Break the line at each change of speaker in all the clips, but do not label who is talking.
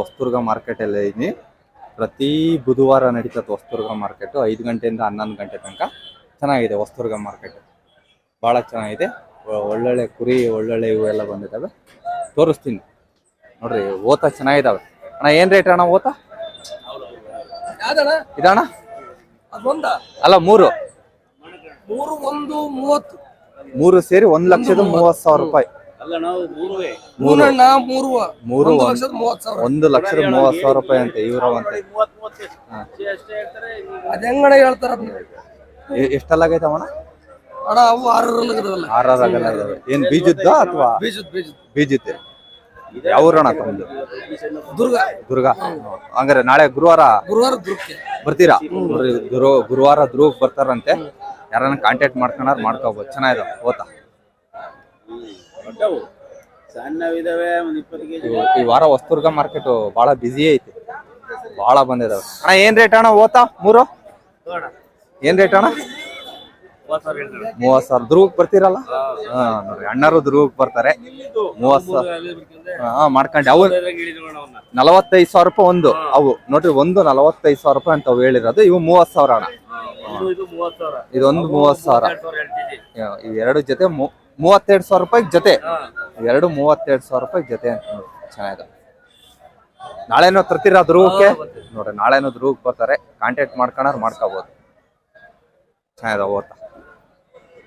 ಹೊಸದುರ್ಗ ಮಾರ್ಕೆಟಲ್ಲಿ ಇದ್ದೀನಿ ಪ್ರತಿ ಬುಧವಾರ ನಡೀತದೆ ಹೊಸದುರ್ಗ ಮಾರ್ಕೆಟು ಐದು ಗಂಟೆಯಿಂದ ಹನ್ನೊಂದು ಗಂಟೆ ತನಕ ಚೆನ್ನಾಗಿದೆ ಹೊಸದುರ್ಗ ಮಾರ್ಕೆಟ್ ಭಾಳ ಚೆನ್ನಾಗಿದೆ. ಒಳ್ಳೊಳ್ಳೆ ಕುರಿ ಒಳ್ಳೊಳ್ಳೆ ಇವೆಲ್ಲ ಬಂದಿದಾವೆ ಬಂದಿದ್ದಾವೆ. ತೋರಿಸ್ತೀನಿ. ನೋಡ್ರಿ ಓತ ಚೆನ್ನಾಗಿದ್ದಾವೆ. ಅಣ್ಣ ಏನು ರೇಟ್ ಅಣ್ಣ ಓತ? ಇದಣ್ಣ? ಅಲ್ಲ ಮೂರು.
ಮೂರು ಒಂದು ಮೂವತ್ತು.
ಮೂರು ಸೇರಿ ಒಂದ್ ಲಕ್ಷದ ಮೂವತ್ತು ಸಾವಿರ ರೂಪಾಯಿ.
ನಾವು ಮೂರುವೆ.
ಮೂರಣ್ಣ ಮೂರು
ಮೂರು
ಒಂದು ಲಕ್ಷದ ಮೂವತ್ತು ಸಾವಿರ.
ಒಂದು ಲಕ್ಷದ ಮೂವತ್ತು ಸಾವಿರ ರೂಪಾಯಿ ಅಂತೆ
ಇವರ
ಅದ ಹೆಂಗಣ ಹೇಳ್ತಾರ
ಎಷ್ಟಲ್ಲಾಗೈತೆ ಅವಣ
ಅಣ್ಣ ಅವು ಆರಲ್ಲ
ಆರ್ ಆರ್ ಆಗಲ್ಲ ಇದಾವೆ ಏನ್ ಬೀಜದ್ದ ಅಥವಾ?
ಬೀಜ ಬೀಜದ.
ಬೀಜತ್ತೆ ಯಾವ ಊರಣ್ಣ ತಮ್ಮದು?
ದುರ್ಗ.
ದುರ್ಗ. ಹಂಗಾರೆ ನಾಳೆ ಗುರುವಾರ
ಗುರುವಾರ ದುರ್ಗಕ್ಕೆ.
ಬರ್ತೀರಾ? ಗುರು ಗುರುವಾರ ದುರ್ಗ ಬರ್ತಾರಂತೆ. ಯಾರನ್ನ ಕಾಂಟ್ಯಾಕ್ಟ್ ಮಾಡ್ಕೊಂಡಾರ ಮಾಡ್ಕೋಬಹುದು ಚೆನ್ನಾಗಿದೆ. ಓತಾ
ಸಣ್ಣವಿದಾವೆ ಒಂದ್ ಇಪ್ಪತ್ತು
ಈ ವಾರ ಹೊಸದುರ್ಗ ಮಾರ್ಕೆಟ್ ಬಹಳ ಬ್ಯುಸಿ ಐತಿ. ಬಹಳ ಬಂದಿದಾವೆ. ಅಣ್ಣ ಏನ್ ರೇಟ್ ಅಣ್ಣ ಓತಾ ಮೂರು? ಏನ್ ರೇಟ್ ಅಣ್ಣ? ಮೂವತ್ ಸಾವಿರ. ಧ್ರುವಕ್ ಬರ್ತೀರಲ್ಲ? ಹಾ ನೋಡ್ರಿ ಅಣ್ಣರು ಧ್ರುವಕ್ ಬರ್ತಾರೆ. ಮೂವತ್ ಸಾವಿರ. ಹಾ ಮಾಡ್ಕೊಂಡೆ. ಅವು ನಲವತ್ತೈದು ಸಾವಿರ ರೂಪಾಯಿ ಒಂದು. ಅವು ನೋಡ್ರಿ ಒಂದು ನಲವತ್ತೈದು ಸಾವಿರ ರೂಪಾಯಿ ಅಂತ ಅವು ಹೇಳಿರೋದು. ಇವು ಮೂವತ್ ಸಾವಿರ ಅಣ್ಣ.
ಇದು ಮೂವತ್ತು ಸಾವಿರ.
ಇದೊಂದು ಮೂವತ್ ಸಾವಿರ. ಇವೆರಡು ಜೊತೆ ಮೂ- ಮೂವತ್ತೆರಡು ಸಾವಿರ ರೂಪಾಯಿ ಜೊತೆ. ಎರಡು ಮೂವತ್ತೆರಡು ಸಾವಿರ ರೂಪಾಯಿ ಜೊತೆ ಅಂತ ನೋಡಿ ಚೆನ್ನಾಗಿದೆ. ನಾಳೆನೂ ತರ್ತೀರಾ ಧ್ರುವಕ್ಕೆ? ನೋಡ್ರಿ ನಾಳೆನೂ ಧ್ರುವಕ್ಕೆ ಬರ್ತಾರೆ. ಕಾಂಟ್ಯಾಕ್ಟ್ ಮಾಡ್ಕೊಂಡ್ರೆ ಮಾಡ್ಕೋಬಹುದು ಚೆನ್ನಾಗಿದೆ ಓದ್ತಾ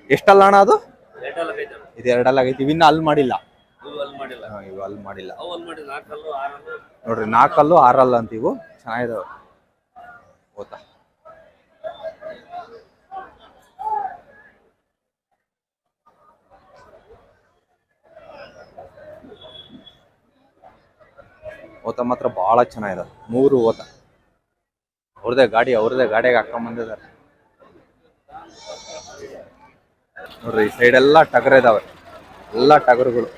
ಎಷ್ಟಲ್ಲ ಅಣ್ಣ ಅದು? ಇದು ಎರಡಲ್ಲ ಆಗೈತಿ. ಇವಿನ್ನ ಅಲ್ಲಿ ಮಾಡಿಲ್ಲ. ಇವು ಅಲ್ಲಿ ಮಾಡಿಲ್ಲ. ನೋಡ್ರಿ ನಾಲ್ಕಲ್ಲು ಆರಲ್ಲ ಅಂತೀವು ಚೆನ್ನಾಗಿದಾವೆ ಓದ್ತಾ ಓತ ಮಾತ್ರ ಬಹಳ ಚೆನ್ನಾಗಿದೆ. ಮೂರು ಓತ. ಅವ್ರದೇ ಗಾಡಿ, ಅವ್ರದೇ ಗಾಡಿಗೆ ಹಾಕೊಂಡ್ ಬಂದಿದ್ದಾರೆ. ನೋಡ್ರಿ, ಈ ಸೈಡ್ ಎಲ್ಲ ಟಗರ್ ಇದಾವೆ. ಎಲ್ಲ ಟಗರುಗಳು.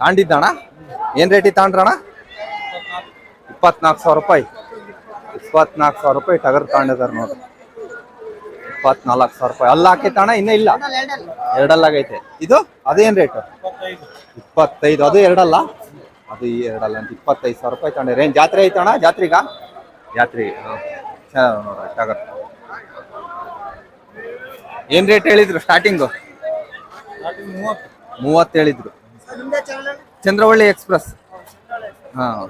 ತಾಂಡಿದ್ದಣ? ಏನು ರೇಟಿಗೆ ತಾಂಡ್ರಣ? ಇಪ್ಪತ್ನಾಲ್ಕು ಸಾವಿರ ರೂಪಾಯಿ. ಇಪ್ಪತ್ನಾಲ್ಕು ಸಾವಿರ ರೂಪಾಯಿ ಟಗರ್ ತಾಂಡಿದಾರೆ ನೋಡ್ರಿ. ಇಪ್ಪತ್ನಾಲ್ಕು ಸಾವಿರ ರೂಪಾಯಿ. ಅಲ್ಲ ಹಾಕೈತಣ್ಣ? ಇನ್ನೂ ಇಲ್ಲ. ಎರಡಲ್ಲಾಗೈತೆ ಇದು? ಅದೇನ್ ರೇಟ್ ಇಪ್ಪತ್ತೈದು. ಅದು ಎರಡಲ್ಲ? ಅದು ಈ ಎರಡಲ್ಲ ಅಂತ ಇಪ್ಪತ್ತೈದು ಸಾವಿರ ರೂಪಾಯಿ ತಗೊಂಡೆ. ಏನ್ ಜಾತ್ರೆ ಐತಣ ಜಾತ್ರೆಗ? ಜಾತ್ರೆ. ಚೆನ್ನಾಗಿ ಏನ್ ರೇಟ್ ಹೇಳಿದ್ರು ಸ್ಟಾರ್ಟಿಂಗು ಮೂವತ್ತು ಹೇಳಿದ್ರು. ಚಂದ್ರವಳ್ಳಿ ಎಕ್ಸ್ಪ್ರೆಸ್ ಹಾಂ.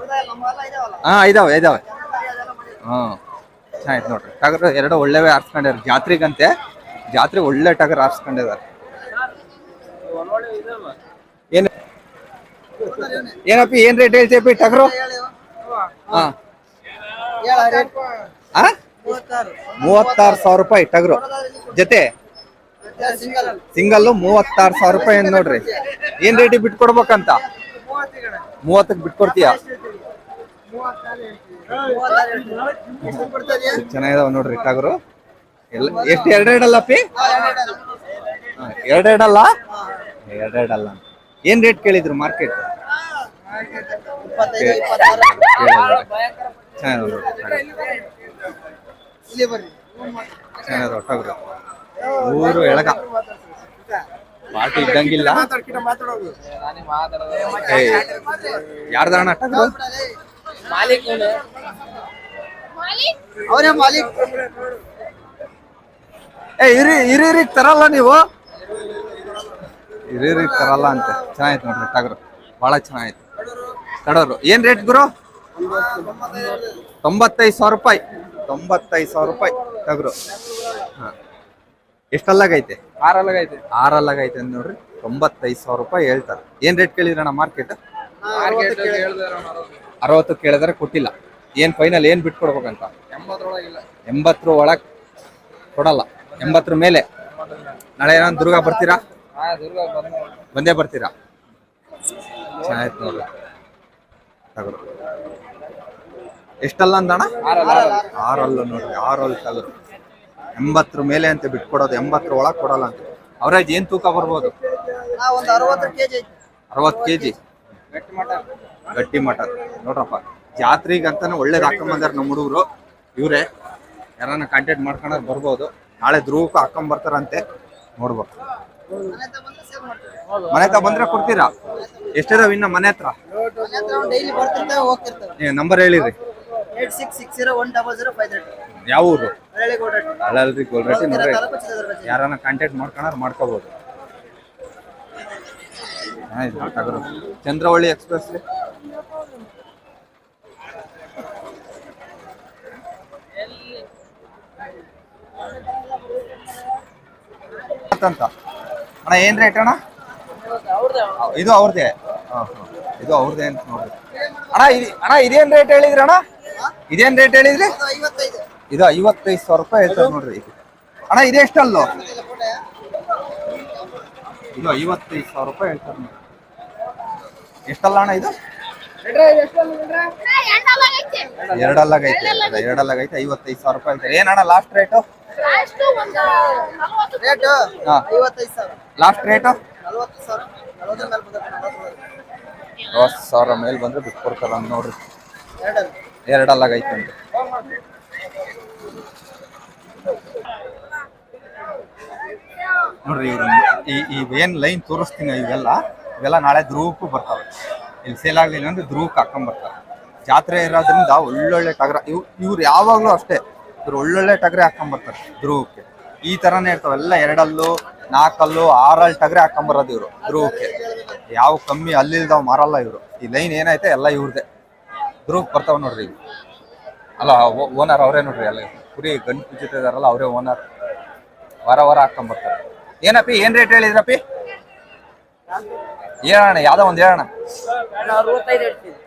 ಹಾಂ ಇದಾವೆ ಇದಾವೆ. ಹಾಂ. ಆಯ್ತು ನೋಡ್ರಿ. ಟಗರ್ ಎರಡು ಒಳ್ಳೆವೆ ಆರಿಸ್ಕೊಂಡಿದ್ದಾರೆ ಜಾತ್ರೆಗಂತೆ ಜಾತ್ರೆ ಒಳ್ಳೆ ಟಗರ್ ಆರಿಸ್ಕೊಂಡಿದ್ದಾರೆ ಏನಪ್ಪಿ ಏನ್ ರೇಟ್ ಹೇಳ್ತೀಯಪ್ಪಿ ಟಗರು? ಹಾ? ಮೂವತ್ತಾರು ಸಾವಿರ ರೂಪಾಯಿ ಟಗರು. ಜೊತೆ? ಸಿಂಗಲ್ ಮೂವತ್ತಾರು ಸಾವಿರ ರೂಪಾಯಿ ಏನ್ ನೋಡ್ರಿ? ಏನ್ ರೇಟ್ ಬಿಟ್ಕೊಡ್ಬೇಕಂತ? ಮೂವತ್ತಕ್ಕೆ ಬಿಟ್ಕೊಡ್ತೀಯ? ಚೆನ್ನಾಗಿದಾವ ನೋಡ್ರಿ ಟಗರು. ಎಲ್ಲ ಎಷ್ಟು ಎರಡೆರಡಲ್ಲ ಪಿ ಎರಡೆರಡಲ್ಲ ಎರಡೆರಡಲ್ಲ ಏನ್ ರೇಟ್ ಕೇಳಿದ್ರು ಮಾರ್ಕೆಟ್? ಊರು ಎಳಗ ಪಾಟಿ ಇದ್ದಂಗಿಲ್ಲ.
ಅವರೇ ಮಾಲೀಕ್
ಏ ಇರಿ ಹಿರಿಯರಿಗೆ ತರಲ್ಲ ನೀವು? ಹಿರಿಯರಿಗೆ ತರಲ್ಲ ಅಂತ. ಚೆನ್ನಾಗಿತ್ತು ನೋಡ್ರಿ ಟಗ್ರು ಬಹಳ ಚೆನ್ನಾಯ್ತು ಕಡೋರು. ಏನ್ ರೇಟ್ ಗುರು? ತೊಂಬತ್ತೈದು ಸಾವಿರ ರೂಪಾಯಿ. ತೊಂಬತ್ತೈದು ಸಾವಿರ ರೂಪಾಯಿ ಟಗರು. ಹಾ. ಎಷ್ಟಲ್ಲಾಗೈತೆ?
ಆರಲ್ಲಾಗೈತೆ.
ಆರಲ್ಲಾಗೈತೆ ಅಂದ್ ನೋಡ್ರಿ. ತೊಂಬತ್ತೈದು ಸಾವಿರ ರೂಪಾಯಿ ಹೇಳ್ತಾರೆ. ಏನ್ ರೇಟ್ ಕೇಳಿದ್ರಣ್ಣ ಮಾರ್ಕೆಟ್ ಅರವತ್ತು. ಕೇಳಿದ್ರೆ ಕೊಟ್ಟಿಲ್ಲ. ಏನ್ ಫೈನಲ್ ಏನ್ ಬಿಟ್ಕೊಡ್ಬೇಕಂತ? ಎಂಬತ್ತರ ಒಳಗ್ ಕೊಡಲ್ಲ. ಎಂಬತ್ತರ ಮೇಲೆ. ನಾಳೆ ಏನೋ ದುರ್ಗಾ ಬರ್ತೀರಾ?
ಬಂದೇ
ಬರ್ತೀರಾ? ಚೆನ್ನಾಗಿತ್ತು ನೋಡ್ರಿ. ತಗರು ಎಷ್ಟಲ್ಲ ಅಂದಣ ಆರಲ್ಲ ನೋಡ್ರಿ ಆರಲ್ಲ ತಗರು ಎಂಬತ್ತರ ಮೇಲೆ ಅಂತ ಬಿಟ್ಕೊಡೋದು ಎಂಬತ್ತರ ಒಳಗೆ ಕೊಡಲ್ಲ ಅಂತ. ಅವರೇಜ್ ಏನ್ ತೂಕ ಬರ್ಬೋದು?
ಒಂದು ಅರವತ್ತು
ಕೆ ಜಿ
ಗಟ್ಟಿ ಮಟ
ಗಟ್ಟಿ ಮಠ ನೋಡ್ರಪ್ಪ ಜಾತ್ರೆಗೆ ಅಂತಾನೆ ಒಳ್ಳೇದು ಹಾಕೊಂಬಂದಾರ ನಮ್ಮ ಹುಡುಗರು. ಇವರೇ ಯಾರನ್ನ ಕಾಂಟ್ಯಾಕ್ಟ್ ಮಾಡ್ಕೊಂಡ್ರೆ ಬರ್ಬೋದು. ನಾಳೆ ಧ್ರುವಕ್ಕೂ ಹಾಕೊಂಬರ್ತಾರಂತೆ ನೋಡ್ಬೇಕು. ಮನೆ ಹತ್ರ ಬಂದ್ರೆ ಕೊಡ್ತೀರಾ? ಎಷ್ಟಿದಾವ ಇನ್ನ ಮನೆ ಹತ್ರ?
ಡೈಲಿ ಬರ್ತಿರ್ತೇವೆ ಹೋಗ್ತಿರ್ತೇವೆ
ನಂಬರ್ ಹೇಳಿರಿ.
Eight six six zero one double zero five
ಯಾವ ಊರು? ಗೋಲ್ರಟ್ಟಿ. ಯಾರನ್ನ ಕಾಂಟ್ಯಾಕ್ಟ್. ಚಂದ್ರವಳ್ಳಿ ಎಕ್ಸ್ಪ್ರೆಸ್ ರೀ ಅಂತ ಅಣ್ಣ ಏನ್ ರೇಟ್ ಅಣ್ಣ. ಇದು ಅವ್ರದೇ? ಇದು ಅವ್ರದೇ ಅಂತ ನೋಡ್ರಿ ಅಣ್ಣ ಇದು ಅಣ್ಣ ಇದೇನ್ ರೇಟ್ ಹೇಳಿದ್ರಿ ಅಣ್ಣ? ಇದೇನ್ ರೇಟ್ ಹೇಳಿದ್ರಿ?
ಇದು ಐವತ್ತೈದು
ಇದು ಸಾವಿರ ರೂಪಾಯಿ ಹೇಳ್ತಾರೆ ನೋಡ್ರಿ ಇದು. ಅಣ್ಣ ಇದೆಷ್ಟಲ್ಲ ಇದು ಐವತ್ತೈದು ಸಾವಿರ ರೂಪಾಯಿ ಹೇಳ್ತಾರೆ ನೋಡ್ರಿ. ಎಷ್ಟಲ್ಲ ಅಣ್ಣ ಇದು? ಎರಡಲ್ಲಾಗೈತೆ ಎರಡಲ್ಲಾಗೈತೆ ಐವತ್ತೈದು ಸಾವಿರ ರೂಪಾಯಿ ಹೇಳ್ತಾರೆ. ಏನಣ್ಣ last rate
rate
last rate
ನಲ್ವತ್ತು ಸಾವಿರ ಮೇಲೆ
ಬಂದ್ರೆ ಬಿಟ್ಟು ಕೊಡ್ತಾರ ನೋಡ್ರಿ.
ಎರಡಲ್ಲಿ
ಎರಡಲ್ಲಾಗೈತೆ ಅಂತ. ನೋಡ್ರಿ ಇವ್ರು ಈ ಇವೇನ್ ಲೈನ್ ತೋರಿಸ್ತೀನಿ ಇವೆಲ್ಲ. ಇವೆಲ್ಲ ನಾಳೆ ಧ್ರುವಕ್ಕೂ ಬರ್ತಾವೆ. ಇಲ್ಲಿ ಸೇಲ್ ಆಗಲಿಲ್ಲ ಅಂದ್ರೆ ಧ್ರುವಕ್ಕೆ ಹಾಕೊಂಡ್ ಬರ್ತಾರೆ. ಜಾತ್ರೆ ಇರೋದ್ರಿಂದ ಒಳ್ಳೊಳ್ಳೆ ಟಗರ. ಇವ್ ಇವ್ರು ಯಾವಾಗ್ಲೂ ಅಷ್ಟೇ. ಇವ್ರು ಒಳ್ಳೊಳ್ಳೆ ಟಗರೆ ಹಾಕೊಂಡ್ ಬರ್ತಾರೆ ಧ್ರುವಕ್ಕೆ. ಈ ತರನೇ ಇರ್ತಾವ. ಎಲ್ಲ ಎರಡಲ್ಲು, ನಾಲ್ಕಲ್ಲು ಆರಲ್ಲಿ ಟಗ್ರೆ ಹಾಕೊಂಬರೋದು ಇವ್ರು, ಧ್ರುವಕ್ಕೆ. ಯಾವ ಕಮ್ಮಿ ಅಲ್ಲಿಲ್ದಾವ್ ಮಾರಲ್ಲ ಇವ್ರು. ಈ ಲೈನ್ ಏನೈತೆ, ಎಲ್ಲ ಇವ್ರದೇ. ಧ್ರುವಕ್ ಬರ್ತಾವ ನೋಡ್ರಿ. ಅಲ್ಲ ಓನರ್ ಅವರೇ ನೋಡ್ರಿ ಅಲ್ಲ ಕುರಿ ಗಂಡು ಕುಚಿತ ಇದಾರಲ್ಲ ಅವರೇ ಓನರ್. ವಾರ ವಾರ ಹಾಕೊಂಬರ್ತಾರೆ. ಏನಪ್ಪಿ, ಏನ್ ರೇಟ್ ಹೇಳಿದ್ರಪ್ಪಿ? ಏನಣ್ಣ ಯಾವ್ದೋ ಒಂದ್ ಹೇಳಣ್ಣ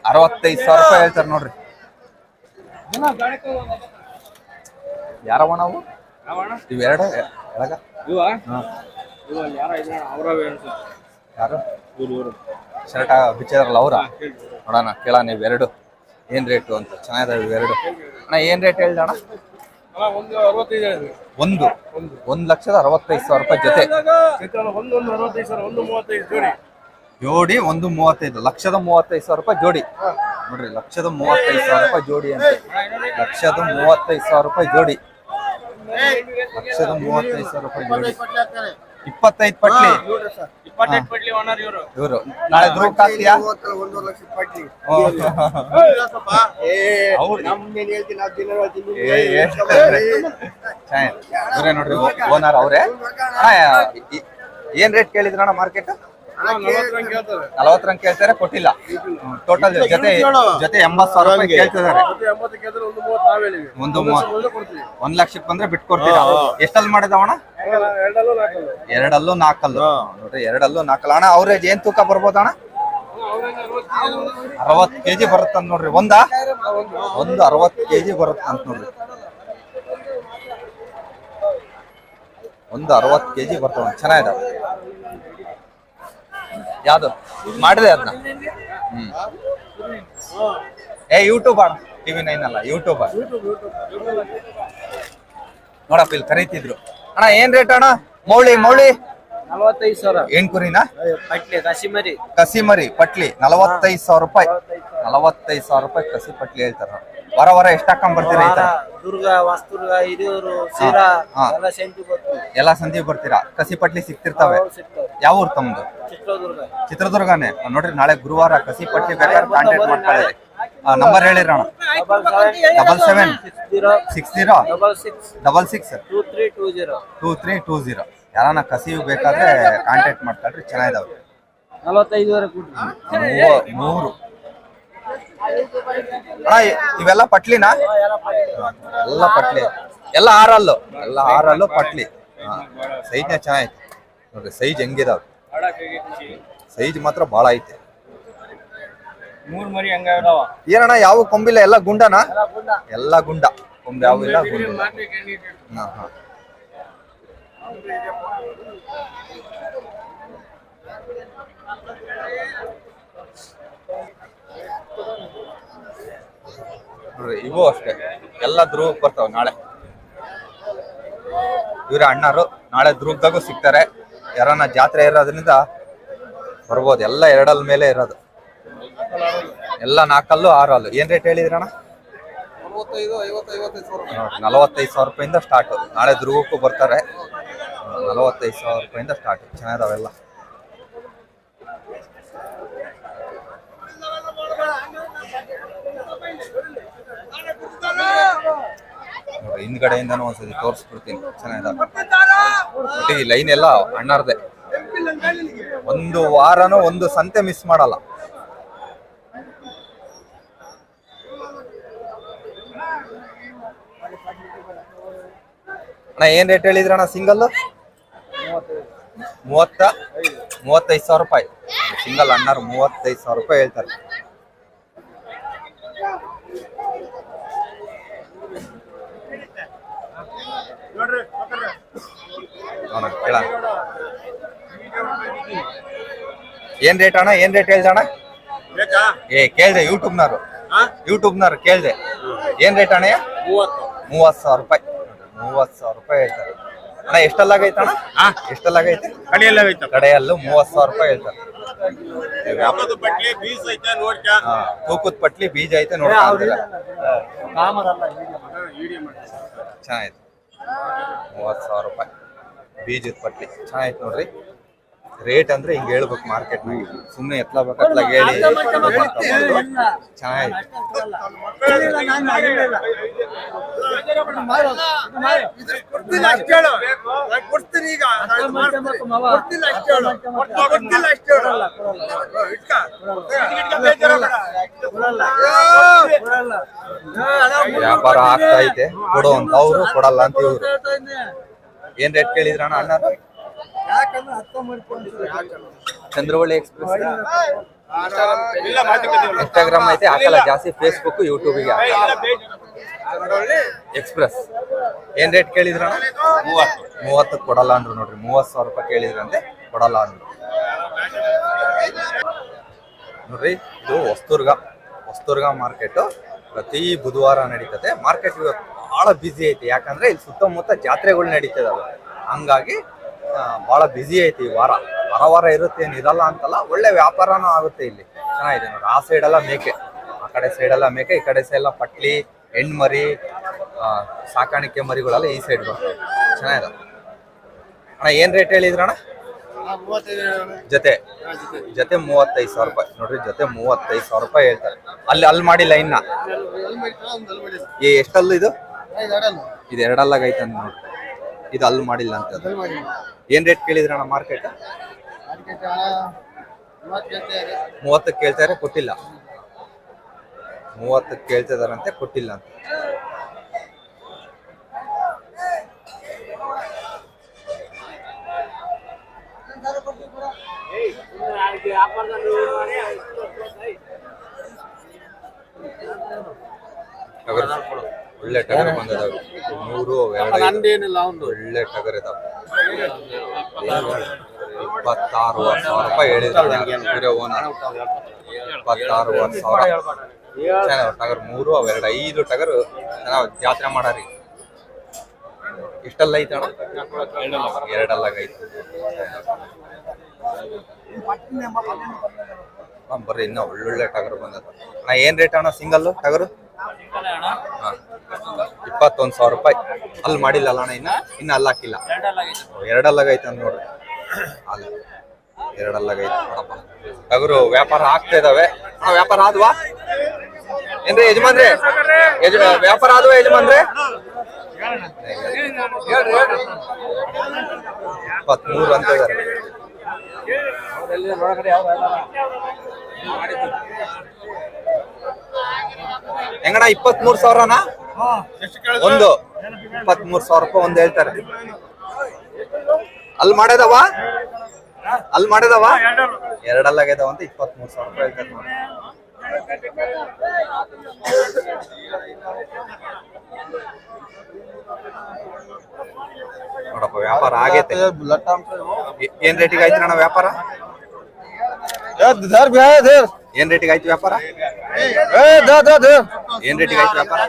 ಅರವತ್ತೈದು ಸಾವಿರ ರೂಪಾಯಿ ಹೇಳ್ತಾರೆ ನೋಡ್ರಿ. ಯಾರವ ನಾವು? ಇವೆರಡು ಎಳಗ? ಹಾ. ಯಾರು ಶರ್ಟ್ ಬಿಚ್ಚಿದಾರಲ್ಲ ಅವ್ರ? ನೋಡೋಣ ಕೇಳೋಣ ಇವೆರಡು ಏನ್ ರೇಟು ಅಂತ? ಚೆನ್ನಾಗಿದಾವೆ ಇವೆರಡು ಅಣ್ಣ ಏನ್ ರೇಟ್ ಹೇಳ್ದ ಅಣ್ಣ?
ಒಂದು ಅರವತ್ತೈದು
ಒಂದು. ಒಂದ್. ಲಕ್ಷದ ಅರವತ್ತೈದು ಸಾವಿರ ರೂಪಾಯಿ ಜೊತೆ.
ಒಂದು ಒಂದು ಅರವತ್ತೈದು ಸಾವಿರ ಒಂದು ಮೂವತ್ತೈದು ಜೋಡಿ.
ಜೋಡಿ ಒಂದು ಮೂವತ್ತೈದು. ಲಕ್ಷದ ಮೂವತ್ತೈದು ಸಾವಿರ ರೂಪಾಯಿ ಜೋಡಿ. ನೋಡ್ರಿ ಲಕ್ಷದ ಮೂವತ್ತೈದು ಸಾವಿರ ರೂಪಾಯಿ ಜೋಡಿ ಅಂತ. ಲಕ್ಷದ ಮೂವತ್ತೈದು ಸಾವಿರ ರೂಪಾಯಿ ಜೋಡಿ. ಲಕ್ಷದ ಮೂವತ್ತೈದು ಸಾವಿರ ರೂಪಾಯಿ ಇಪ್ಪತ್ತೈದು ಪಟ್ಲಿ
ಇಪ್ಪತ್ತೆಂಟು ಪಟ್ಲಿ? ಓನರ್ ಇವರು.
ಇವರು. ನಾಳೆ ಕಾಸ್ತಿಯ
ಒಂದೂವರೆ ಲಕ್ಷ
ಇವರೇ ನೋಡ್ರಿ ಓನರ್ ಅವರೇ. ಏನ್ ರೇಟ್ ಕೇಳಿದ್ರಣ್ಣ ಮಾರ್ಕೆಟ್? ನಲವತ್ತರಂಗ್ ಕೇಳ್ತಾರೆ. ಕೊಟ್ಟಿಲ್ಲ. ಟೋಟಲ್ ಜೊತೆ ಜೊತೆ ಎಂಬತ್ ಸಾವಿರ ರೂಪಾಯಿ ಕೇಳ್ತಿದ್ದಾರೆ.
ಒಂದು
ಒಂದು ಲಕ್ಷಕ್ಕೆ ಬಂದ್ರೆ ಬಿಟ್ಕೊಡ್ತೀರಾ? ಎಷ್ಟಲ್ಲಿ ಮಾಡಿದವಣ
ಎರಡಲ್ಲೂ ನಾಲ್ಕಲ್ಲ.
ಎರಡಲ್ಲೂ ನಾಲ್ಕಲ್ಲು. ನೋಡ್ರಿ ಎರಡಲ್ಲೂ ನಾಲ್ಕಲ್ಲ. ಅಣ್ಣ ಅವ್ರೇಜ್ ಏನ್ ತೂಕ ಬರ್ಬೋದಣ್ಣ ಅರವತ್ ಕೆಜಿ ಬರುತ್ತಂತ ನೋಡ್ರಿ. ಒಂದಾ? ಒಂದು ಅರವತ್ ಕೆಜಿ ಬರುತ್ತಂತ ನೋಡ್ರಿ. ಒಂದು ಅರವತ್ ಕೆಜಿ ಬರ್ತಾವ ಚೆನ್ನಾಗಿದಾವ ಯಾವ್ದು? ಮಾಡಿದೆ ಅದನ್ನ ಹ್ಮ್. ಏ ಯೂಟ್ಯೂಬ್ ಅಣ್ಣ. ಟಿವಿ ನೈನ್ ಅಲ್ಲ ಯೂಟ್ಯೂಬ್ ನೋಡಪ್ಪ ಇಲ್ಲಿ ಕರೀತಿದ್ರು. ಅಣ್ಣ ಏನ್ ರೇಟ್ ಅಣ್ಣ? ಮೌಳಿ ಮೌಳಿ?
ನಲವತ್ತೈದು ಸಾವಿರ.
ಏನ್ ಕುರಿನಾ?
ಪಟ್ಲಿ
ಕಸಿಮರಿ. ಕಸಿಮರಿ ಪಟ್ಲಿ ನಲವತ್ತೈದು ಸಾವಿರ ರೂಪಾಯಿ. ನಲವತ್ತೈದು ಸಾವಿರ ರೂಪಾಯಿ ಕಸಿ ಪಟ್ಲಿ ಹೇಳ್ತಾರ. ವರ ವಾರ ಎಷ್ಟ್ ಹಾಕೊಂಡ್ ಬರ್ತೀರಾ ಈ ತರ?
ದುರ್ಗ ವಾಸ್ತುರ್ಗ ಹಿರಿಯೂರು ಸೀರಾ
ಹಾ.
ಎಲ್ಲ ಸೆಂಟಿ
ಎಲ್ಲಾ ಸಂಜೆ ಬರ್ತೀರಾ? ಕಸಿ ಪಟ್ಲಿ ಸಿಗ್ತಿರ್ತಾವೆ.
ಸಿಗ್ತವೆ.
ಯಾವ ಊರ್ ತಮ್ದು?
ಚಿತ್ರದುರ್ಗ.
ಚಿತ್ರದುರ್ಗನೇ. ನೋಡ್ರಿ ನಾಳೆ ಗುರುವಾರ ಕಸಿ ಪಟ್ಲಿ ಬೇಕಾದ್ರೆ ಕಾಂಟ್ಯಾಕ್ಟ್ ಮಾಡ್ಕೊಳ್ಳಿ. Number ಹೇಳಿರ
double seven
double seven
six zero
six zero
double six
double six
two three two zero
two three two zero ಯಾರನ್ನ ಕಸಿ ಬೇಕಾದ್ರೆ ಕಾಂಟ್ಯಾಕ್ಟ್ ಮಾಡ್ಕೊಳ್ರಿ ಚೆನ್ನಾಗಿದಾವೆ.
ನಲವತ್ತೈದುವರೆ
ಮೂವ- ಮೂರು. ಅಣ್ಣ ಇವೆಲ್ಲ ಪಟ್ಲಿನಾ? ಎಲ್ಲ ಪಟ್ಲಿ. ಎಲ್ಲ ಆರಲ್ಲು. ಎಲ್ಲ ಆರಲ್ಲು, ಪಟ್ಲಿ. ಸೈಜ್ ಚೆನ್ನಾಗೈತೆ. ನೋಡ್ರಿ, ಸೈಜ್ ಹೆಂಗಿದಾವೆ. ಸೈಜ್ ಮಾತ್ರ ಭಾಳ ಐತೆ.
ಮೂರ್
ಏನಣ್ಣ, ಯಾವ ಕೊಂಬಿಲ್ಲ? ಎಲ್ಲ ಗುಂಡನಾ? ಎಲ್ಲ ಗುಂಡ. ಕೊಂಬೆ ಯಾವ ಇಲ್ಲ, ಗುಂಡ ಹಾ ಹಾ. ನೋಡ್ರಿ ಇವು ಅಷ್ಟೇ. ಎಲ್ಲ ಧ್ರುವಕ್ಕೆ ಬರ್ತಾವ ನಾಳೆ. ಇವರ ಅಣ್ಣರು ನಾಳೆ ಧ್ರುವದಾಗೂ ಸಿಗ್ತಾರೆ. ಯಾರನ್ನ ಜಾತ್ರೆ ಇರೋದ್ರಿಂದ ಬರ್ಬೋದು. ಎಲ್ಲ ಎರಡಲ್ ಮೇಲೆ ಇರೋದು. ಎಲ್ಲ ನಾಲ್ಕಲ್ಲು ಆರಲ್ಲು. ಏನ್ ರೇಟ್ ಹೇಳಿದ್ರಣ್ಣ?
ನಲವತ್ತೈದು ಸಾವಿರ
ರೂಪಾಯಿಂದ ಸ್ಟಾರ್ಟ್ ನಾಳೆ ಧ್ರುವಕ್ಕೂ ಬರ್ತಾರೆ. ನಲವತ್ತೈದು ಸಾವಿರ ರೂಪಾಯಿಂದ ಸ್ಟಾರ್ಟ್ ಚೆನ್ನಾಗಿದಾವೆಲ್ಲ ಹಿಂದ್ಗಡೆಯಿಂದನೂ ಒಂದ್ಸತಿ ತೋರಿಸ್ಬಿಡ್ತೀನಿ. ಚೆನ್ನಾಗಿದೆ. ಈ ಲೈನ್ ಎಲ್ಲ ಅಣ್ಣಾರ್ದೆ. ಒಂದು ವಾರನೂ ಒಂದು ಸಂತೆ ಮಿಸ್ ಮಾಡಲ್ಲ. ಅಣ್ಣ ಏನ್ ರೇಟ್ ಹೇಳಿದ್ರಣ್ಣ ಸಿಂಗಲ್ ಮೂವತ್ತ? ಮೂವತ್ತೈದು ಸಾವಿರ ರೂಪಾಯಿ. ಸಿಂಗಲ್ ಅಣ್ಣಾರು ಮೂವತ್ತೈದು ಸಾವಿರ ರೂಪಾಯಿ ಹೇಳ್ತಾರೆ ನೋಡೋಣ ಕೇಳೋಣ ಏನ್ ರೇಟ್ ಅಣ್ಣ? ಏನ್ ರೇಟ್ ಹೇಳ್ದೆ ಅಣ್ಣ? ಏ ಕೇಳ್ದೆ ಯೂಟ್ಯೂಬ್ನವ್ರು ಯೂಟ್ಯೂಬ್ನವ್ರು ಕೇಳ್ದೆ. ಏನ್ ರೇಟ್ ಅಣ್ಣ?
ಮೂವತ್ತು.
ಮೂವತ್ ಸಾವಿರ ರೂಪಾಯಿ. ಮೂವತ್ ಸಾವಿರ ರೂಪಾಯಿ ಹೇಳ್ತಾರೆ. ಅಣ್ಣ ಎಷ್ಟಲ್ಲಾಗೈತೆ ಅಣ್ಣ? ಎಷ್ಟಲ್ಲಾಗೈತೆ
ಕಡೆಯಲ್ಲ
ಕಡೆಯಲ್ಲೂ ಮೂವತ್ ಸಾವಿರ ರೂಪಾಯಿ ಹೇಳ್ತಾರೆ. ತೂಕದ ಪಟ್ಲಿ ಬೀಜ ಐತೆ ನೋಡ್ಕೊಂತೀರ ಚೆನ್ನಾಯ್ತು ಮೂವತ್ ಸಾವಿರ ರೂಪಾಯಿ. ಬೀಜದ ಪಟ್ಲಿ. ಚೆನ್ನಾಯ್ತು ನೋಡ್ರಿ. ರೇಟ್ ಅಂದ್ರೆ ಹಿಂಗ್ ಹೇಳ್ಬೇಕು ಮಾರ್ಕೆಟ್ ಸುಮ್ನೆ ಎತ್ಲ ಬೇಕತ್ಲಾಗ ಹೇಳಿ. ವ್ಯಾಪಾರ ಆಗ್ತಾ ಐತೆ. ಕೊಡು ಅಂತ ಅವ್ರು ಕೊಡಲ್ಲ ಅಂತ ಇವ್ರು. ಏನ್ ರೇಟ್ ಕೇಳಿದ್ರಣ್ಣ ಅಣ್ಣ? ಚಂದ್ರವಳ್ಳಿ ಎಕ್ಸ್ಪ್ರೆಸ್. ಇನ್ಸ್ಟಾಗ್ರಾಮ್ ಐತೆ ಹಾಕಲ್ಲ ಜಾಸ್ತಿ ಫೇಸ್ಬುಕ್ ಯೂಟ್ಯೂಬಿಗೆ. ಎಕ್ಸ್ಪ್ರೆಸ್ ಏನ್ ರೇಟ್ ಕೇಳಿದ್ರ ಮೂವತ್ತು. ಮೂವತ್ತಕ್ಕೆ ಕೊಡಲ್ಲ ಅಂದ್ರು ನೋಡ್ರಿ ಮೂವತ್ತು ಸಾವಿರ ರೂಪಾಯಿ ಕೇಳಿದ್ರಂತೆ ಕೊಡಲ್ಲ ಅಂದ್ರು. ನೋಡ್ರಿ ಇದು ಹೊಸ್ತುರ್ಗ ಹೊಸ್ತುರ್ಗ ಮಾರ್ಕೆಟ್ ಪ್ರತಿ ಬುಧವಾರ ನಡೀತದೆ. ಮಾರ್ಕೆಟ್ ಇವತ್ತು ಬಹಳ ಬ್ಯುಸಿ ಐತೆ. ಯಾಕಂದ್ರೆ ಇಲ್ಲಿ ಸುತ್ತಮುತ್ತ ಜಾತ್ರೆಗಳು ನಡೀತದ ಹಂಗಾಗಿ ಬಹಳ ಬ್ಯುಸಿ ಐತಿ ಈ ವಾರ. ವಾರ ವಾರ ಇರುತ್ತೆ ಏನ್ ಇರಲ್ಲ ಅಂತಲ್ಲ ಒಳ್ಳೆ ವ್ಯಾಪಾರನೂ ಆಗುತ್ತೆ ಇಲ್ಲಿ. ಚೆನ್ನಾಗಿದೆ ನೋಡಿ. ಆ ಸೈಡ್ ಎಲ್ಲ ಮೇಕೆ. ಆ ಕಡೆ ಸೈಡ್ ಎಲ್ಲ ಮೇಕೆ ಈ ಕಡೆ ಸೈಡ್ ಎಲ್ಲ ಪಟ್ಲಿ ಹೆಣ್ಮರಿ ಸಾಕಾಣಿಕೆ ಮರಿಗಳೆಲ್ಲ ಈ ಸೈಡ್ ಬರ್ತವೆ ಚೆನ್ನಾಗಿದೆ. ಅಣ್ಣ ಏನ್ ರೇಟ್ ಹೇಳಿದ್ರಣ್ಣ ಜೊತೆ. ಜೊತೆ ಮೂವತ್ತೈದು ಸಾವಿರ ರೂಪಾಯಿ. ನೋಡ್ರಿ ಜೊತೆ ಮೂವತ್ತೈದು ಸಾವಿರ ರೂಪಾಯಿ ಹೇಳ್ತಾರೆ. ಅಲ್ಲಿ ಅಲ್ಲಿ ಮಾಡಿ ಇನ್ನ ಎಷ್ಟಲ್ಲ ಇದು? ಇದು ಎರಡಲ್ಲಾಗ ಐತೆ ಅಂತ ನೋಡಿ ಇದು ಅಲ್ಲಿ ಮಾಡಿಲ್ಲ ಅಂತ. ಏನ್ ರೇಟ್ ಕೇಳಿದ್ರಣ್ಣ ಮಾರ್ಕೆಟ್ ಮೂವತ್ತಕ್ಕೆ ಕೇಳ್ತಾರೆ ಕೊಟ್ಟಿಲ್ಲ. ಮೂವತ್ತಕ್ಕೆ ಕೇಳ್ತಿದಾರಂತೆ ಕೊಟ್ಟಿಲ್ಲ ಅಂತ. ಟಗರ್ ಒಳ್ಳೆ ಟಗರ್ ಬಂದದವು ಮೂರು ನಂದೇನಿಲ್ಲ ಒಂದು ಒಳ್ಳೆ ಟಗರ್ ಇದಾವೆ ಇಪ್ಪತ್ತಾರು ಸಾವಿರ ರೂಪಾಯಿ ಹೇಳಿದ್ರೆ ಓನರ್ ಇಪ್ಪತ್ತಾರು ಸಾವಿರ. ಚೆನ್ನಾಗ ಟಗರ್. ಮೂರು ಅವೆರಡು ಐದು ಟಗರ್ ಚೆನ್ನಾಗ್ ಜಾತ್ರೆ ಮಾಡಾರಿ. ಇಷ್ಟೆಲ್ಲ ಐತೆ ಅಣ್ಣ ಎರಡಲ್ಲ ಐತೆ. ಬರ್ರಿ ಇನ್ನ ಒಳ್ಳೊಳ್ಳೆ ಟಗರ್ ಬಂದದ. ಅಣ್ಣ ಏನ್ ರೇಟ್ ಅಣ್ಣ ಸಿಂಗಲ್ ಟಗರು ಹಾ. ಇಪ್ಪತ್ತೊಂದ್ ಸಾವಿರ ರೂಪಾಯಿ. ಅಲ್ಲಿ ಮಾಡಿಲ್ಲಲ್ಲ ಅಣ್ಣ ಇನ್ನ? ಇನ್ನ ಅಲ್ಲಿ ಹಾಕಿಲ್ಲ. ಎರಡಲ್ಲಾಗೈತೆ ಅಂತ ನೋಡ್ರಿ. ಅಲ್ಲ. ಎರಡಲ್ಲಾಗೈತೆ. ನೋಡಪ್ಪ. ಟಗರು, ವ್ಯಾಪಾರ ಆಗ್ತಾ ಇದಾವೆ. ಆ ವ್ಯಾಪಾರ ಆದ್ವಾ? ಏನ್ರಿ, ಯಜಮಾನ್ರೆ? ಯಜ, ವ್ಯಾಪಾರ ಆದ್ವಾ ಯಜಮಾನ್ರೆ? ಇಪ್ಪತ್ಮೂರು ಅಂತ ಇದಾರೆ. ಹೆಂಗಣ್ಣ, ಇಪ್ಪತ್ಮೂರು ಸಾವಿರನಾ? ಒಂದು, ಇಪ್ಪತ್ಮೂರು ಸಾವಿರ ರೂಪಾಯಿ ಒಂದು ಹೇಳ್ತಾರೆ. ಅಲ್ಲಿ ಮಾಡ್ಯದವ ಅಲ್ಲಿ ಮಾಡ್ಯದವ ಎರಡಲ್ಲ ಆಗ್ಯದವ ಅಂತ ಇಪ್ಪತ್ಮೂರು ಸಾವಿರ ರೂಪಾಯಿ ಹೇಳ್ತಾರೆ ನೋಡಿ. ನೋಡಪ್ಪ, ವ್ಯಾಪಾರ ಆಗೈತೆ. ಏನ್ ರೇಟಿಗೆ ಆಯ್ತು ಅಣ್ಣ ವ್ಯಾಪಾರ? ಏನ್ ರೇಟಿಗೆ ಆಯ್ತು ವ್ಯಾಪಾರ? ಏನ್ ರೇಟಿಗೆ ಆಯ್ತು ವ್ಯಾಪಾರ?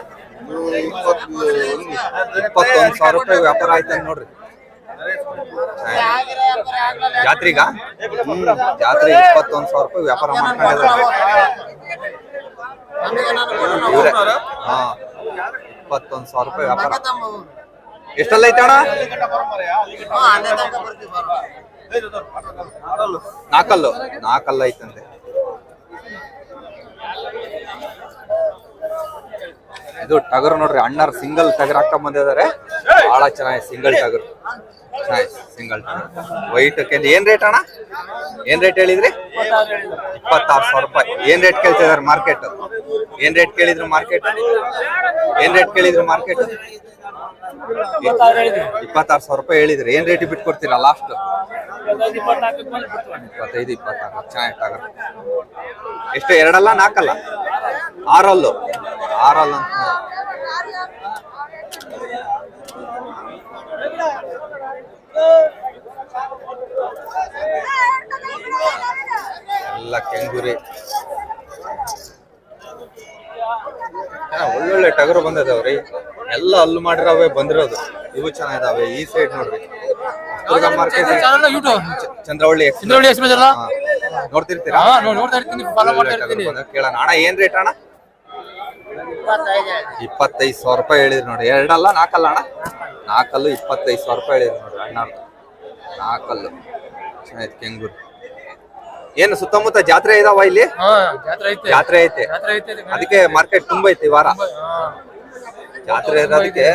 ಇಪ್ಪತ್ತೊಂದು ಸಾವಿರ ರೂಪಾಯಿ ವ್ಯಾಪಾರ ಆಯ್ತು ನೋಡ್ರಿ ಜಾತ್ರಿಗ ಜಾತ್ರೆ ಇಪ್ಪತ್ತೊಂದು ಸಾವಿರ ರೂಪಾಯಿ ವ್ಯಾಪಾರ ಮಾಡ್ಕೊಂಡಿದ್ದಾರೆ. ಇವ್ರೆ. ಹಾ, ಇಪ್ಪತ್ತೊಂದು ಸಾವಿರ ರೂಪಾಯಿ ವ್ಯಾಪಾರ. ಎಷ್ಟೆಲ್ಲ ಐತೆ ಅಣ್ಣ? ನಾಲ್ಕಲ್ಲು. ನಾಲ್ಕಲ್ಲ ಐತಂತೆ. ಇದು ಟಗರು ನೋಡ್ರಿ, ಅಣ್ಣರ್ ಸಿಂಗಲ್ ಟಗರ್ ಹಾಕೊಂಡ್ ಬಂದಿದ್ದಾರೆ. ಬಹಳ ಚೆನ್ನಾಗಿ ಸಿಂಗಲ್ ಟಗರ್. ಸಿಂಗಲ್ ಸಿಂಗಲ್ ವೈಟ್ ಏನ್ ರೇಟ್ ಅಣ್ಣ? ಏನ್ ರೇಟ್ ಹೇಳಿದ್ರಿ? ಇಪ್ಪತ್ತಾರು ಸಾವಿರ ರೂಪಾಯಿ. ಏನ್ ರೇಟ್ ಕೇಳ್ತಿದಾರೆ ಮಾರ್ಕೆಟ್ ಏನ್ ರೇಟ್ ಕೇಳಿದ್ರು ಮಾರ್ಕೆಟ್ ಏನ್ ರೇಟ್ ಕೇಳಿದ್ರು ಮಾರ್ಕೆಟ್ ಇಪ್ಪತ್ತಾರು ಸಾವಿರ ರೂಪಾಯಿ ಹೇಳಿದ್ರಿ. ಏನ್ ರೇಟ್ ಬಿಟ್ಕೊಡ್ತೀರಾ ಲಾಸ್ಟ್ ಇಪ್ಪತ್ತೈದು, ಇಪ್ಪತ್ತಾರು. ಚೆನ್ನಾಗಿ ಟಗರ್. ಎಷ್ಟು, ಎರಡಲ್ಲ, ನಾಲ್ಕಲ್ಲ? ಆರಲ್ಲು. ಆರಲ್ಲ ಅಂತ ಎಲ್ಲ ಕೆಂಗುರಿ ಒಳ್ಳೊಳ್ಳೆ ಟಗರು ಬಂದಿದಾವ್ರಿ. ಎಲ್ಲ ಅಲ್ಲು ಮಾಡಿರವೇ ಬಂದಿರೋದು. ಇವು ಚೆನ್ನಾಗಿದಾವೆ ಈ ಸೈಡ್ ನೋಡ್ರಿ. ಮಾರ್ಕೆಟ್ ಚಂದ್ರವಳ್ಳಿ
ಚಂದ್ರವಳ್ಳಿ ನೋಡ್ತಿರ್ತೀರ ಅಲ್ಲ?
ಹಾ. ನೋಡ್ತಿರ್ತೀರಾ?
ಹಾ ನೋಡ್ತಾ ಇರ್ತೀನಿ. ಫಾಲೋ ಮಾಡ್ತಾ ಇರ್ತೀನಿ.
ಟಗರು ಕೇಳೋಣ. ಅಣ್ಣ ಏನ್ ರೇಟ್ ಅಣ್ಣ? ಇಪ್ಪತ್ತೈದು. ಸಾವಿರ ರೂಪಾಯಿ ಹೇಳಿದ್ರು ನೋಡಿ. ಎರಡಲ್ಲ ನಾಲ್ಕಲ್ಲ ಅಣ್ಣ? ನಾಲ್ಕಲ್ಲು ಇಪ್ಪತ್ತೈದು ಸಾವಿರ ರೂಪಾಯಿ ಹೇಳಿದ್ರು ನೋಡಿ ಅಣ್ಣ ನಾಲ್ಕಲ್ಲು ಚೆನ್ನಾಗಿತ್ತು ಕೆಂಗೂರು. ಏನು ಸುತ್ತಮುತ್ತ ಜಾತ್ರೆ ಇದಾವ ಇಲ್ಲಿ?
ಜಾತ್ರೆ ಐತೆ.
ಅದಕ್ಕೆ ಮಾರ್ಕೆಟ್ ತುಂಬಾ ಐತಿ ವಾರ. ಜಾತ್ರೆ ಇರೋದಕ್ಕೆ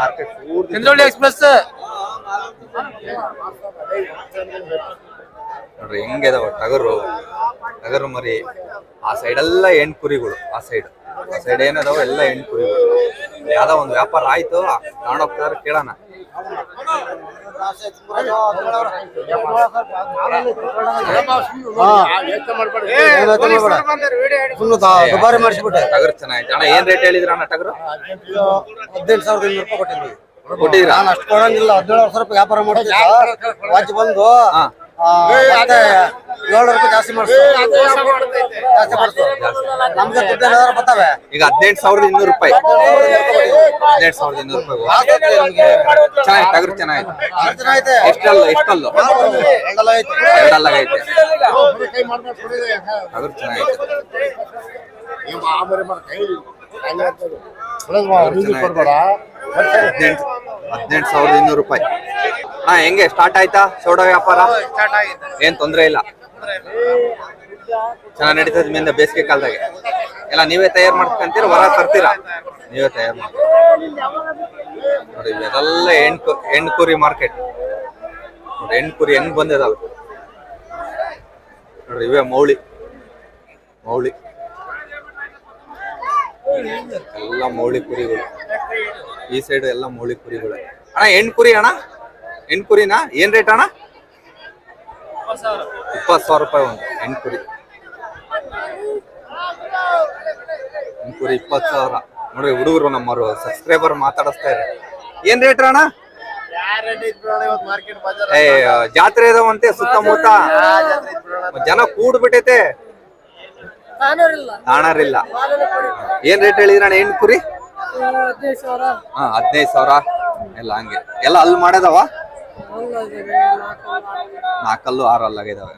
ಮಾರ್ಕೆಟ್
ಚಂದ್ರವಳ್ಳಿ ಎಕ್ಸ್ಪ್ರೆಸ್
ನೋಡ್ರಿ ಹೆಂಗಿದಾವ ಟಗರು. ಟಗರು ಮರಿ. ಆ ಸೈಡ್ ಎಲ್ಲ ಹೆಣ್ ಕುರಿಗಳು ಆ ಸೈಡ್ ಆ ಸೈಡ್ ಏನದಾವ ಎಲ್ಲ ಹೆಣ್ ಕುರಿಗಳು. ಯಾವ್ದೋ ಒಂದು ವ್ಯಾಪಾರ ಆಯ್ತು. ತಗೊಂಡೋಗ್ತಾರೆ ಕೇಳೋಣ.
ದುಬಾರಿ ಮಾಡಿಸ್ಬಿಟ್ಟೆ
ಟಗರು ಚೆನ್ನಾಗಿದೆ ಅಣ್ಣ ಏನ್ ರೇಟ್ ಹೇಳಿದ್ರ ಅಣ್ಣ ಟಗರು
ಹದಿನೆಂಟು ಸಾವಿರದ ಇನ್ನೂರು ರೂಪಾಯಿ ಕೊಟ್ಟಿದ್ವಿ ನಾನು ಅಷ್ಟು ಕೊಡಂಗಿಲ್ಲ ಹದಿನೇಳು ಸಾವಿರ ರೂಪಾಯಿ ವ್ಯಾಪಾರ ಮಾಡ್ತಿದ್ದ. ವಾಚ್ ಬಂದು ಮತ್ತೆ ಏಳ್ನೂರು ರೂಪಾಯಿ ಜಾಸ್ತಿ ಮಾಡಿಸು ಜಾಸ್ತಿ ಮಾಡಿಸು ನಮ್ಗೆ ದುಡ್ಡು ಏನಾದ್ರು ಬರ್ತಾವೆ
ಈಗ ಹದಿನೆಂಟು ಸಾವಿರದ ಇನ್ನೂರು ರೂಪಾಯಿ ಹದಿನೆಂಟು ಸಾವಿರದ ಇನ್ನೂರು ರೂಪಾಯಿ ಚೆನ್ನಾಗಿ ಟಗರು ಚೆನ್ನಾಗಿದೆ
ಚೆನ್ನಾಗೈತೆ
ಎಷ್ಟಲ್ಲ
ಎರಡೆಲ್ಲ ಐತೆ
ಹದಿನೆಂಟು ಸಾವಿರದ ಇನ್ನೂರು ರೂಪಾಯಿ ಹಾ ಹೆಂಗೆ ಸ್ಟಾರ್ಟ್ ಆಯ್ತಾ ಸೌಡ ವ್ಯಾಪಾರ ಏನ್ ತೊಂದ್ರೆ ಇಲ್ಲ. ಚೆನ್ನಾಗಿ ನಡೀತದ ಮೇಲೆ ಬೇಸಿಗೆ ಕಾಲದಾಗೆ. ಎಲ್ಲ ನೀವೇ ತಯಾರು ಮಾಡ್ಕೊಂತೀರ, ಹೊರ ತರ್ತೀರ? ನೀವೇ ತಯಾರು ನೋಡಿ ಇದೆಲ್ಲ ಹೆಣ್ಣು ಹೆಣ್ಣು ಕುರಿ ಮಾರ್ಕೆಟ್. ನೋಡಿ ಹೆಣ್ಣು ಕುರಿ ಹೆಂಗ್ ಬಂದಿದಲ್ಲ ನೋಡ್ರಿ ಇವೇ ಮೌಳಿ. ಮೌಳಿ. ಎಲ್ಲ ಮೌಳಿ ಕುರಿಗಳು. ಈ ಸೈಡ್ ಎಲ್ಲ ಮೌಳಿ ಕುರಿಗಳು. ಅಣ್ಣ, ಎಂಟು ಕುರಿ ಅಣ್ಣ? ಹೆಣ್ ಕುರಿನಾ? ಏನ್ ರೇಟ್ ಅಣ್ಣ? ಇಪ್ಪತ್ತು ಸಾವಿರ ರೂಪಾಯಿ ಒಂದು ಹೆಣ್ ಕುರಿ ಹೆಣ್ ಕುರಿ ಇಪ್ಪತ್ತು ಸಾವಿರ. ನೋಡ್ರಿ ಹುಡುಗರು ನಮ್ಮವರು ಸಬ್ಸ್ಕ್ರೈಬರ್ ಮಾತಾಡಿಸ್ತಾ ಇದ್ದಾರೆ. ಏನ್ ರೇಟ್ ಅಣ್ಣ ಏ ಜಾತ್ರೆ ಇದಾವಂತೆ ಸುತ್ತಮುತ್ತ? ಜನ ಕೂಡ್ಬಿಟ್ಟೈತೆ. ಕಾಣರಿಲ್ಲ ಏನ್ ರೇಟ್ ಹೇಳಿದ್ರಣ್ಣ ಹೆಣ್ ಕುರಿ ಹಾ ಹದಿನೈದು ಸಾವಿರ. ಎಲ್ಲ ಹಂಗೆ. ಎಲ್ಲ ಅಲ್ಲಿ ಮಾಡದವ? ನಾಲ್ಕಲ್ಲು ಆರು ಅಲ್ಲಾಗಿದಾವೆ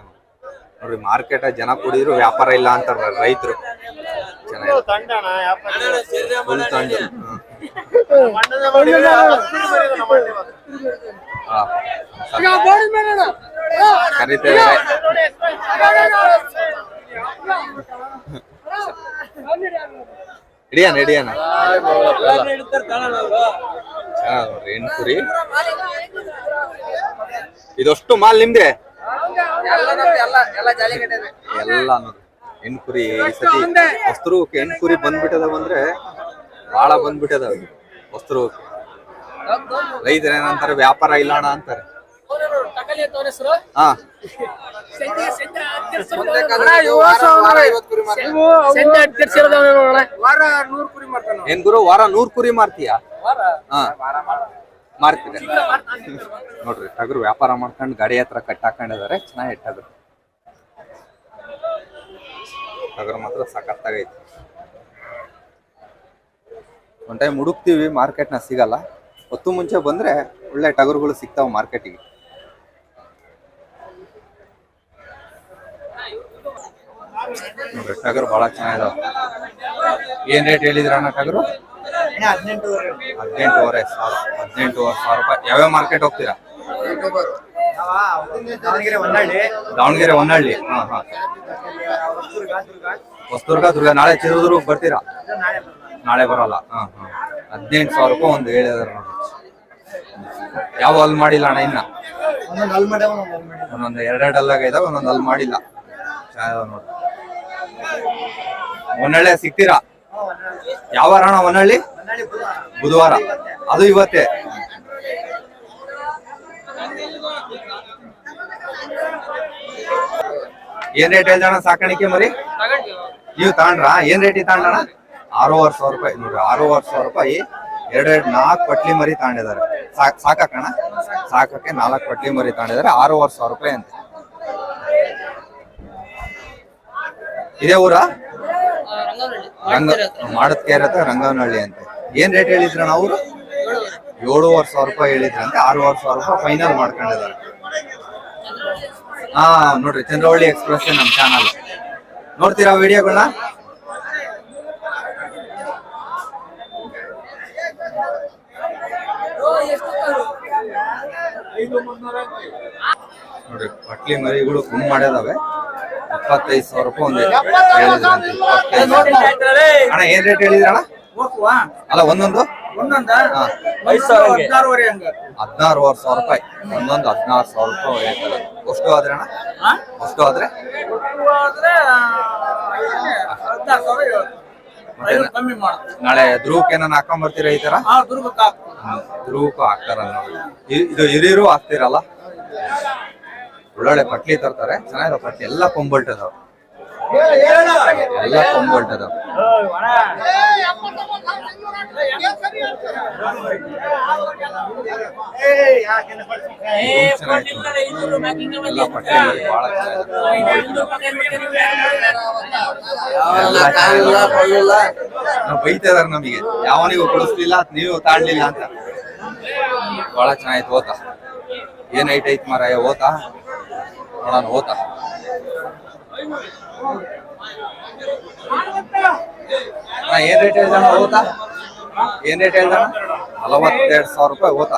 ನೋಡ್ರಿ ಮಾರ್ಕೆಟ್ ಜನ ಕುಡಿದ್ರು ವ್ಯಾಪಾರ ಇಲ್ಲ ಅಂತ ರೈತರು. ಕರೀತೇವೆ. ಹಿಡಿಯಾನ ನೋಡ್ರಿ ಹೆಣ್ ಕುರಿ. ಇದಷ್ಟು ಮಾಲ್ ನಿಮ್ದೆ? ಎಲ್ಲ ನೋಡ್ರಿ ಹೆಣ್ ಕುರಿ ಈ ಸತಿ ವಸ್ತ್ರು ಹೆಣ್ ಕುರಿ ಬಂದ್ಬಿಟ್ಟದವ ಅಂದ್ರೆ ಬಹಳ ಬಂದ್ಬಿಟ್ಟದವ ವಸ್ತ್ರ ರೈತರ ಏನಂತಾರೆ ವ್ಯಾಪಾರ ಇಲ್ಲ ಅಣ್ಣ ಅಂತಾರೆ. ಏನ್ ಗುರು ವಾರ ನೂರ್ ಕುರಿ ಮಾರ್ತೀಯಾ? ಹಾ. ಮಾರ್ತೀನಿ ನೋಡ್ರಿ ಟಗರು ವ್ಯಾಪಾರ ಮಾಡ್ಕೊಂಡು ಗಾಡಿ ಹತ್ರ ಕಟ್ ಹಾಕೊಂಡಿದ್ದಾರೆ. ಚೆನ್ನಾಗಿ ಟಗರು. ಟಗರು ಮಾತ್ರ ಸಖತ್ತಾಗೈತಿ ಒಂದ್ ಟೈಮ್ ಹುಡುಕ್ತಿವಿ ಮಾರ್ಕೆಟ್ನ ಸಿಗಲ್ಲ. ಹೊತ್ತು ಮುಂಚೆ ಬಂದ್ರೆ ಒಳ್ಳೆ ಟಗರುಗಳು ಸಿಗ್ತಾವ ಮಾರ್ಕೆಟಿಗೆ. ನೋಡ್ರಿ ಟಗರು ಬಹಳ ಚೆನ್ನಾಗಿದಾವ. ಏನ್ ರೇಟ್ ಹೇಳಿದ್ರ ಅಣ್ಣ ಟಗರು ಹದಿನೆಂಟುವರೆ. ಸಾವಿರ ಹದಿನೆಂಟುವರೆ ಸಾವಿರ ರೂಪಾಯಿ. ಯಾವ್ಯಾವ ಮಾರ್ಕೆಟ್ ಹೋಗ್ತೀರಾ?
ದಾವಣಗೆರೆ ಹೊನ್ನಾಳಿ.
ದಾವಣಗೆರೆ ಹೊನ್ನಳ್ಳಿ ಹಾ ಹಾ. ಹೊಸದುರ್ಗ ದುರ್ಗ. ನಾಳೆ ಚಿತ್ರದುರ್ಗ ಬರ್ತೀರಾ? ನಾಳೆ ಬರಲ್ಲ. ಹಾ ಹಾ. ಹದಿನೆಂಟು ಸಾವಿರ ರೂಪಾಯಿ ಒಂದು ಹೇಳಿದಾರ ನೋಡಿ ಯಾವ ಅಲ್ಲಿ ಮಾಡಿಲ್ಲ ಅಣ್ಣ ಇನ್ನ? ಒಂದೊಂದು ಎರಡೆರಡು ಅಲ್ಲಾಗ ಇದಾವೆ ಒಂದೊಂದು ಅಲ್ಲಿ ಮಾಡಿಲ್ಲ. ಚೆನ್ನಾಗಿದಾವೆ ನೋಡಿ. ಹೊನ್ನಳ್ಳಿ ಸಿಗ್ತೀರಾ? ಯಾವ ಅಣ್ಣ ಹೊನ್ನಳ್ಳಿ ಬುಧವಾರ. ಅದು ಇವತ್ತೇ. ಏನ್ ರೇಟ್ ಹೇಳ್ದಣ್ಣ ಸಾಕಾಣಿಕೆ ಮರಿ? ನೀವು ತಗೊಂಡ್ರ? ಏನ್ ರೇಟ್ ತಗೊಂಡಣ ಆರೂವರೆ ಸಾವಿರ ರೂಪಾಯಿ. ನೋಡ್ರಿ, ಆರೂವರೆ ಸಾವಿರ ರೂಪಾಯಿ ಎರಡೆರಡು ನಾಲ್ಕು ಪಟ್ಲಿ ಮರಿ ತಗೊಂಡಿದ್ದಾರೆ. ಸಾಕ್ ಸಾಕಣ್ಣ ಸಾಕಕ್ಕೆ ನಾಲ್ಕು ಪಟ್ಲಿ ಮರಿ ತಗೊಂಡಿದ್ದಾರೆ. ಆರೂವರೆ ಸಾವಿರ ರೂಪಾಯಿ ಅಂತ. ಇದೇ ಊರ? ರಂಗ ಮಾಡದ್ ಕೇರತ ರಂಗನಹಳ್ಳಿ ಅಂತ. ಏನ್ ರೇಟ್ ಹೇಳಿದ್ರಣ್ಣ ಅವರು? ಏಳುವರೆ ಸಾವಿರ ರೂಪಾಯಿ ಹೇಳಿದ್ರಂತೆ ಆರೂವರೆ ಸಾವಿರ ರೂಪಾಯಿ ಫೈನಲ್ ಮಾಡ್ಕೊಂಡಿದ್ದಾರೆ. ಹಾ ನೋಡ್ರಿ ಚಂದ್ರವಳ್ಳಿ ಎಕ್ಸ್ಪ್ರೆಸ್ ನಮ್ ಚಾನಲ್ ನೋಡ್ತೀರಾ ವಿಡಿಯೋಗಳನ್ನ ನೋಡ್ರಿ ಪಟ್ಲಿ ಮರಿಗಳು ಗುಮ್ ಮಾಡ್ಯದಾವೆ ಇಪ್ಪತ್ತೈದು ಸಾವಿರ ರೂಪಾಯಿ ಒಂದು. ಅಣ್ಣ ಏನ್ ರೇಟ್ ಹೇಳಿದ್ರಣ್ಣ? ಅಲ್ಲ ಒಂದೊಂದು?
ಹದಿನಾರುವರೆ
ಸಾವಿರ ರೂಪಾಯಿ. ಒಂದೊಂದು ಹದಿನಾರು ಸಾವಿರ ರೂಪಾಯಿ ಅಷ್ಟು ಎಷ್ಟು ಆದ್ರೆ ಅಣ್ಣ? ಎಷ್ಟು ಆದ್ರೆ? ನಾಳೆ ಧ್ರುವಕ್ಕೆ ಏನಾನ ಹಾಕೊಂಡ್ ಬರ್ತೀರಾ ಈ ತರ?
ಹಾಕ್ತಾರ
ಧ್ರುವಕ್ಕೂ ಹಾಕ್ತಾರಲ್ಲ ನೋಡಿ ಇದು ಹಿರಿಯರು ಹಾಕ್ತಿರಲ್ಲ? ಒಳ್ಳೊಳ್ಳೆ ಪಟ್ಲಿ ತರ್ತಾರೆ. ಚೆನ್ನಾಗಿರೋ ಪಟ್ಲಿ. ಎಲ್ಲ ಕೊಂಬಲ್ಟ್ ಅದಾವ. ಎಲ್ಲ ಕೊಂಬಲ್ಟ್ ಅದಾವ. ಎಲ್ಲ ನಮಗೆ. ಯಾವನಿಗೂ ಕೊಡಿಸ್ಲಿಲ್ಲ, ನೀವು ತಾಡ್ಲಿಲ್ಲ ಅಂತ. ಬಹಳ ಚೆನ್ನಾಗಿತ್ತು ಓತ. ಏನ್ ಐಟ್ ಐತ್ ಮಾರಾಯ, ಓತ? ನೋಡೋಣ ಹೋತ ಏನ್ ರೇಟ್ ಹೇಳ್ದಣ ಹೋತ ಏನ್ ರೇಟ್ ಹೇಳ್ದಣ ನಲವತ್ತೆರಡು ಸಾವಿರ ರೂಪಾಯಿ ಹೋತ